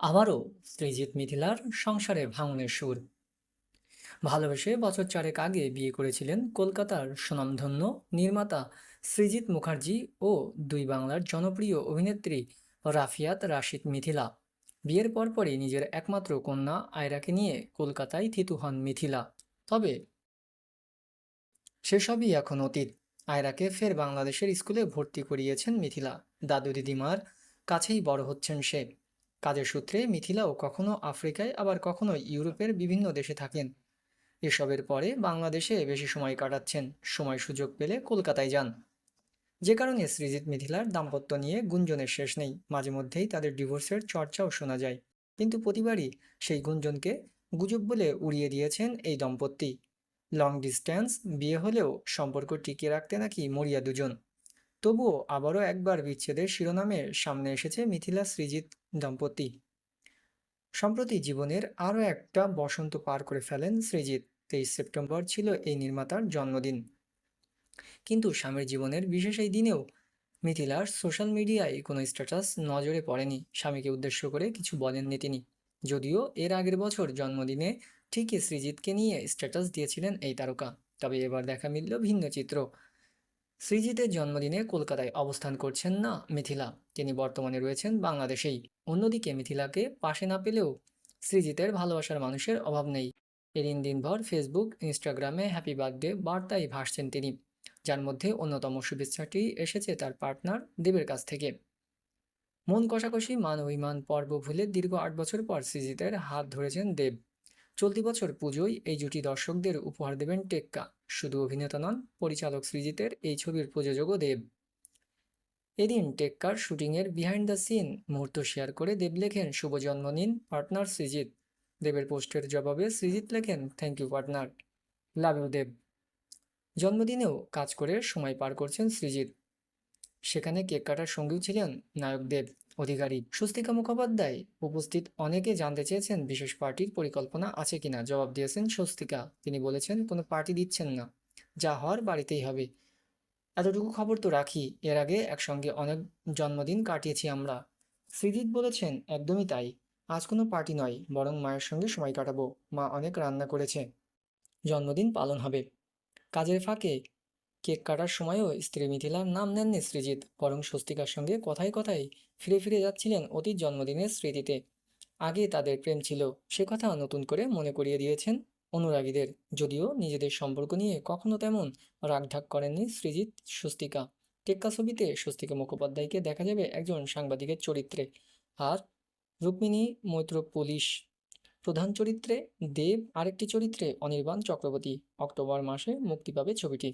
আবারও শ্রীজিৎ মিথিলার সংসারে ভাঙনের সুর। ভালোবেসে বছর চারেক আগে বিয়ে করেছিলেন কলকাতার সুনামধন্য নির্মাতা সৃজিত মুখার্জি ও দুই বাংলার জনপ্রিয় অভিনেত্রী রাফিয়াত রাশিদ মিথিলা। বিয়ের পরপরই নিজের একমাত্র কন্যা আয়রাকে নিয়ে কলকাতায় থিতু হন মিথিলা। তবে সেসবই এখন অতীত। আয়রাকে ফের বাংলাদেশের স্কুলে ভর্তি করিয়েছেন মিথিলা। দাদু দিদিমার কাছেই বড় হচ্ছেন সে। কাজের সূত্রে মিথিলাও কখনো আফ্রিকায়, আবার কখনো ইউরোপের বিভিন্ন দেশে থাকেন। এসবের পরে বাংলাদেশে বেশি সময় কাটাচ্ছেন। সময় সুযোগ পেলে কলকাতায় যান। যে কারণে সৃজিত মিথিলার দাম্পত্য নিয়ে গুঞ্জনের শেষ নেই। মাঝে মধ্যেই তাদের ডিভোর্সের চর্চাও শোনা যায়। কিন্তু প্রতিবারই সেই গুঞ্জনকে গুজব বলে উড়িয়ে দিয়েছেন এই দম্পতি। লং ডিস্টেন্স বিয়ে হলেও সম্পর্ক টিকিয়ে রাখতে নাকি মরিয়া দুজন। তবুও আবারও একবার বিচ্ছেদের শিরোনামে সামনে এসেছে মিথিলা সৃজিত। দম্পতি। সম্প্রতি জীবনের আরও একটা বসন্ত পার করে ফেলেন সৃজিত তেইশ সেপ্টেম্বর ছিল এই নির্মাতার জন্মদিন। কিন্তু স্বামীর জীবনের বিশেষ এই দিনেও মিথিলার সোশ্যাল মিডিয়ায় কোনো স্ট্যাটাস নজরে পড়েনি। স্বামীকে উদ্দেশ্য করে কিছু বলেননি তিনি। যদিও এর আগের বছর জন্মদিনে ঠিকই সৃজিতকে নিয়ে স্ট্যাটাস দিয়েছিলেন এই তারকা। তবে এবার দেখা মিলল ভিন্ন চিত্র। সৃজিতের জন্মদিনে কলকাতায় অবস্থান করছেন না মিথিলা। তিনি বর্তমানে রয়েছেন বাংলাদেশেই। অন্যদিকে মিথিলাকে পাশে না পেলেও সৃজিতের ভালোবাসার মানুষের অভাব নেই। এদিন দিনভর ফেসবুক, ইনস্টাগ্রামে হ্যাপি বার্থডে বার্তায় ভাসছেন তিনি। যার মধ্যে অন্যতম শুভেচ্ছাটি এসেছে তার পার্টনার দেবের কাছ থেকে। মন কষাকষি মান অভিমান পর্ব ভুলে দীর্ঘ আট বছর পর সৃজিতের হাত ধরেছেন দেব। চলতি বছর পুজোয় এই জুটি দর্শকদের উপহার দেবেন টেক্কা। শুধু অভিনেতা নন, পরিচালক সৃজিতের এই ছবির প্রযোজকও দেব। এদিন টেক্কার শুটিংয়ের বিহাইন্ড দ্য সিন মুহূর্ত শেয়ার করে দেব লেখেন, শুভ জন্মদিন পার্টনার সৃজিত। দেবের পোস্টের জবাবে সৃজিত লেখেন thank you partner love you Dev. জন্মদিনেও কাজ করে সময় পার করছেন সৃজিত। সেখানে কেক কাটার সঙ্গীও ছিলেন নায়ক দেব। অধিকারী স্বস্তিকা মুখোপাধ্যায় উপস্থিত অনেকে জানতে চেয়েছেন বিশেষ পার্টির পরিকল্পনা আছে কিনা। জবাব দিয়েছেন স্বস্তিকা। তিনি বলেছেন, কোনো পার্টি দিচ্ছেন না। যা হওয়ার বাড়িতেই হবে। এতটুকু খবর তো রাখি। এর আগে একসঙ্গে অনেক জন্মদিন কাটিয়েছি আমরা। সৃজিত বলেছেন, একদমই তাই। আজ কোনো পার্টি নয়, বরং মায়ের সঙ্গে সময় কাটাবো। মা অনেক রান্না করেছে। জন্মদিন পালন হবে। কাজের ফাঁকে কেক কাটার সময়ও স্ত্রী মিথিলার নাম নেননি সৃজিত বরং স্বস্তিকার সঙ্গে কথায় কথায় ফিরে ফিরে যাচ্ছিলেন অতীত জন্মদিনের স্মৃতিতে। আগে তাদের প্রেম ছিল, সে কথা নতুন করে মনে করিয়ে দিয়েছেন অনুরাগীদের। যদিও নিজেদের সম্পর্ক নিয়ে কখনো তেমন রাগঢাক করেননি সৃজিত স্বস্তিকা। টেক্কা ছবিতে স্বস্তিকা মুখোপাধ্যায়কে দেখা যাবে একজন সাংবাদিকের চরিত্রে। আর রুক্মিণী মৈত্র পুলিশ। প্রধান চরিত্রে দেব, আরেকটি চরিত্রে অনির্বাণ চক্রবর্তী। অক্টোবর মাসে মুক্তি পাবে ছবিটি।